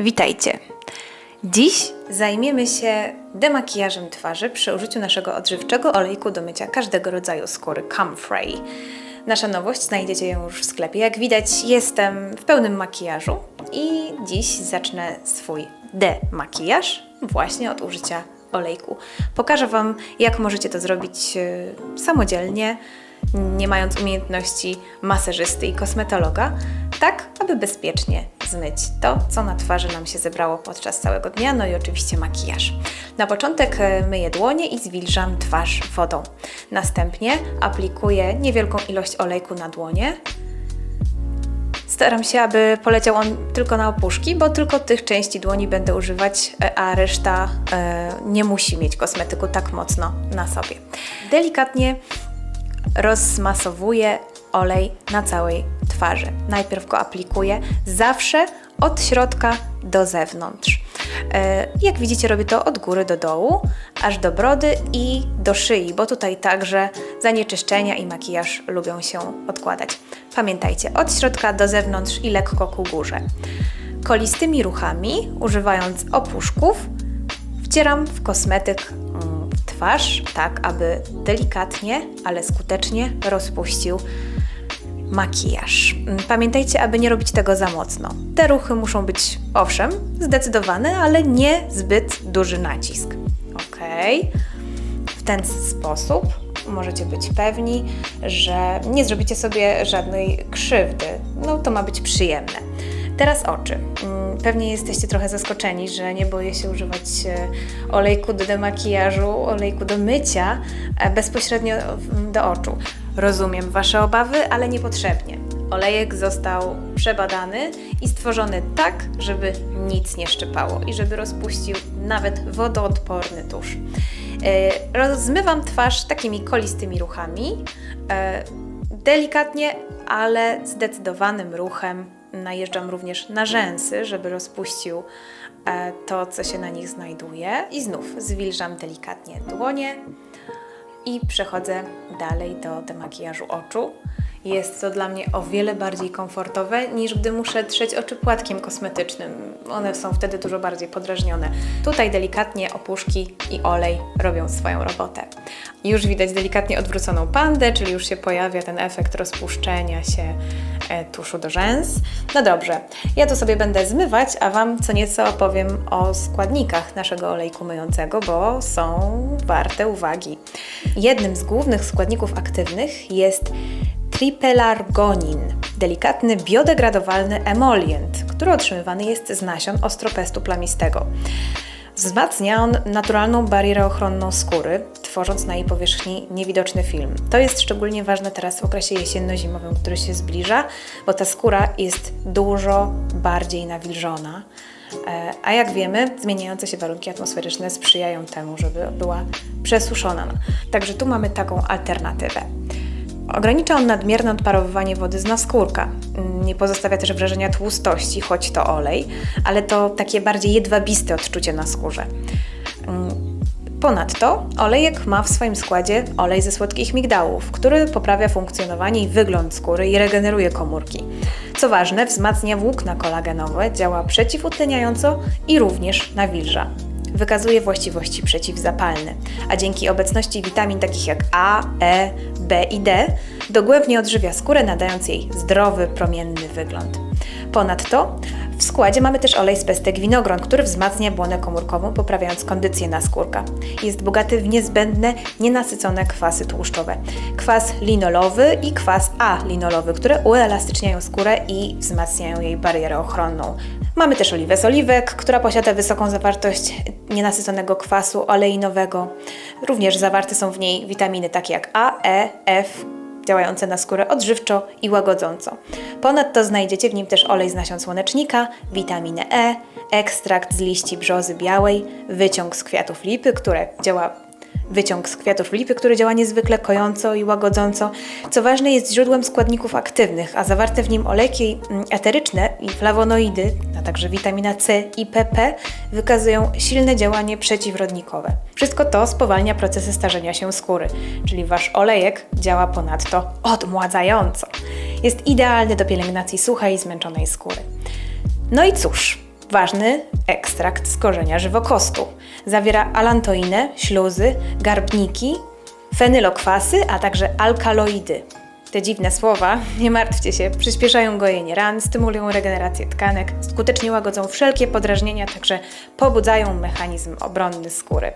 Witajcie. Dziś zajmiemy się demakijażem twarzy przy użyciu naszego odżywczego olejku do mycia każdego rodzaju skóry Comfrey. Nasza nowość, znajdziecie ją już w sklepie. Jak widać, jestem w pełnym makijażu i dziś zacznę swój demakijaż właśnie od użycia olejku. Pokażę Wam, jak możecie to zrobić e, samodzielnie, nie mając umiejętności masażysty i kosmetologa, tak aby bezpiecznie zmyć to, co na twarzy nam się zebrało podczas całego dnia, no i oczywiście makijaż. Na początek e, myję dłonie i zwilżam twarz wodą. Następnie aplikuję niewielką ilość olejku na dłonie. Staram się, aby poleciał on tylko na opuszki, bo tylko tych części dłoni będę używać, e, a reszta e, nie musi mieć kosmetyku tak mocno na sobie. Delikatnie rozmasowuję olej na całej twarzy. Najpierw go aplikuję zawsze od środka do zewnątrz. E, Jak widzicie, robię to od góry do dołu, aż do brody i do szyi, bo tutaj także zanieczyszczenia i makijaż lubią się odkładać. Pamiętajcie, od środka do zewnątrz i lekko ku górze. Kolistymi ruchami, używając opuszków, wcieram w kosmetyk mm, twarz, tak aby delikatnie, ale skutecznie rozpuścił makijaż. Pamiętajcie, aby nie robić tego za mocno. Te ruchy muszą być, owszem, zdecydowane, ale nie zbyt duży nacisk. Ok. W ten sposób możecie być pewni, że nie zrobicie sobie żadnej krzywdy. No to ma być przyjemne. Teraz oczy. Mm, Pewnie jesteście trochę zaskoczeni, że nie boję się używać e, olejku do demakijażu, olejku do mycia e, bezpośrednio do oczu. Rozumiem Wasze obawy, ale niepotrzebnie. Olejek został przebadany i stworzony tak, żeby nic nie szczypało i żeby rozpuścił nawet wodoodporny tusz. E, Rozmywam twarz takimi kolistymi ruchami, e, delikatnie, ale zdecydowanym ruchem. Najeżdżam również na rzęsy, żeby rozpuścił e, to, co się na nich znajduje. I znów zwilżam delikatnie dłonie i przechodzę dalej do demakijażu oczu. Jest to dla mnie o wiele bardziej komfortowe niż gdy muszę trzeć oczy płatkiem kosmetycznym. One są wtedy dużo bardziej podrażnione. Tutaj delikatnie opuszki i olej robią swoją robotę. Już widać delikatnie odwróconą pandę, czyli już się pojawia ten efekt rozpuszczenia się e, tuszu do rzęs. No dobrze, ja to sobie będę zmywać, a Wam co nieco opowiem o składnikach naszego olejku myjącego, bo są warte uwagi. Jednym z głównych składników aktywnych jest tripelargonin, delikatny biodegradowalny emolient, który otrzymywany jest z nasion ostropestu plamistego. Wzmacnia on naturalną barierę ochronną skóry, tworząc na jej powierzchni niewidoczny film. To jest szczególnie ważne teraz w okresie jesienno-zimowym, który się zbliża, bo ta skóra jest dużo bardziej nawilżona. E, A jak wiemy, zmieniające się warunki atmosferyczne sprzyjają temu, żeby była przesuszona. Także tu mamy taką alternatywę. Ogranicza on nadmierne odparowywanie wody z naskórka. Mm, Nie pozostawia też wrażenia tłustości, choć to olej, ale to takie bardziej jedwabiste odczucie na skórze. Ponadto olejek ma w swoim składzie olej ze słodkich migdałów, który poprawia funkcjonowanie i wygląd skóry i regeneruje komórki. Co ważne, wzmacnia włókna kolagenowe, działa przeciwutleniająco i również nawilża. Wykazuje właściwości przeciwzapalne, a dzięki obecności witamin takich jak A, E, B i D dogłębnie odżywia skórę, nadając jej zdrowy, promienny wygląd. Ponadto w składzie mamy też olej z pestek winogron, który wzmacnia błonę komórkową, poprawiając kondycję naskórka. Jest bogaty w niezbędne, nienasycone kwasy tłuszczowe. Kwas linolowy i kwas A-linolowy, które uelastyczniają skórę i wzmacniają jej barierę ochronną. Mamy też oliwę z oliwek, która posiada wysoką zawartość nienasyconego kwasu oleinowego. Również zawarte są w niej witaminy takie jak A, E, F, działające na skórę odżywczo i łagodząco. Ponadto znajdziecie w nim też olej z nasion słonecznika, witaminę E, ekstrakt z liści brzozy białej, wyciąg z kwiatów lipy, które działa wyciąg z kwiatów lipy, który działa niezwykle kojąco i łagodząco. Co ważne, jest źródłem składników aktywnych, a zawarte w nim olejki mm, eteryczne i flawonoidy, także witamina C i PP wykazują silne działanie przeciwrodnikowe. Wszystko to spowalnia procesy starzenia się skóry, czyli wasz olejek działa ponadto odmładzająco. Jest idealny do pielęgnacji suchej zmęczonej skóry. No i cóż, ważny ekstrakt z korzenia żywokostu. Zawiera alantoinę, śluzy, garbniki, fenylokwasy, a także alkaloidy. Te dziwne słowa, nie martwcie się, przyspieszają gojenie ran, stymulują regenerację tkanek, skutecznie łagodzą wszelkie podrażnienia, także pobudzają mechanizm obronny skóry.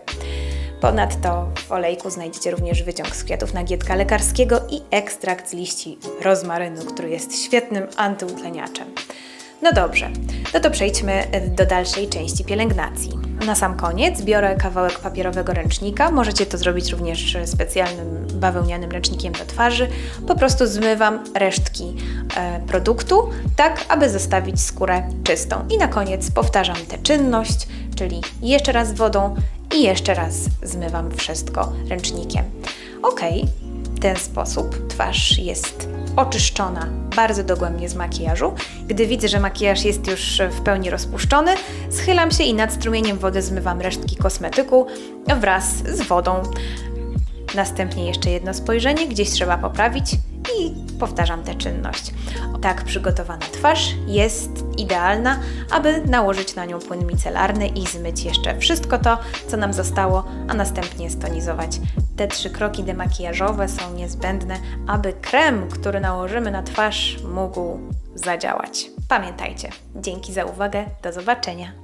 Ponadto w olejku znajdziecie również wyciąg z kwiatów nagietka lekarskiego i ekstrakt z liści rozmarynu, który jest świetnym antyutleniaczem. No dobrze, no to przejdźmy do dalszej części pielęgnacji. Na sam koniec biorę kawałek papierowego ręcznika. Możecie to zrobić również specjalnym bawełnianym ręcznikiem do twarzy. Po prostu zmywam resztki e, produktu, tak aby zostawić skórę czystą. I na koniec powtarzam tę czynność, czyli jeszcze raz wodą i jeszcze raz zmywam wszystko ręcznikiem. Ok, w ten sposób twarz jest oczyszczona bardzo dogłębnie z makijażu. Gdy widzę, że makijaż jest już w pełni rozpuszczony, schylam się i nad strumieniem wody zmywam resztki kosmetyku wraz z wodą. Następnie jeszcze jedno spojrzenie, gdzieś trzeba poprawić i powtarzam tę czynność. Tak przygotowana twarz jest idealna, aby nałożyć na nią płyn micelarny i zmyć jeszcze wszystko to, co nam zostało, a następnie stonizować. Te trzy kroki demakijażowe są niezbędne, aby krem, który nałożymy na twarz, mógł zadziałać. Pamiętajcie. Dzięki za uwagę. Do zobaczenia.